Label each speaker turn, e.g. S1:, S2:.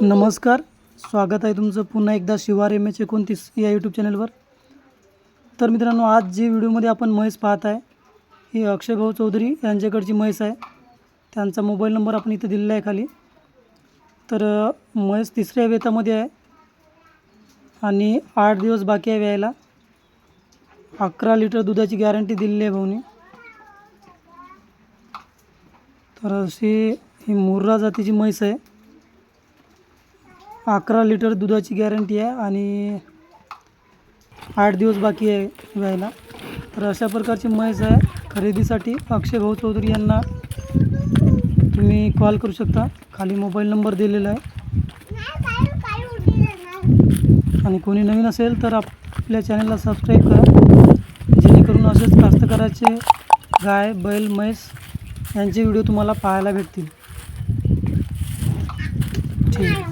S1: नमस्कार स्वागत आहे तुमचं पुन्हा एकदा शिवार एम एच एकोणतीस या यूट्यूब चॅनलवर तर मित्रांनो आज जी व्हिडिओमध्ये आपण म्हैस पाहत आहे ही अक्षयभाऊ चौधरी यांच्याकडची म्हैस आहे. त्यांचा मोबाईल नंबर आपण इथं दिलेला आहे खाली. तर म्हैस तिसऱ्या वेतामध्ये आहे आणि आठ दिवस बाकी आहे व्यायला. अकरा लिटर दुधाची गॅरंटी दिलेली आहे भाऊनी. तर अशी ही मुर्रा जातीची म्हैस आहे. अकरा लिटर दुधाची गॅरंटी आहे आणि आठ दिवस बाकी आहे व्हायला. तर अशा प्रकारची म्हैस आहे. खरेदीसाठी अक्षय भाऊ चौधरी यांना तुम्ही कॉल करू शकता. खाली मोबाईल नंबर दिलेला आहे. आणि कोणी नवीन असेल तर आपल्या चॅनलला सबस्क्राईब करा. जेणेकरून असेच कास्तकाराचे गाय बैल म्हैस यांचे व्हिडिओ तुम्हाला पाहायला भेटतील. ठीक.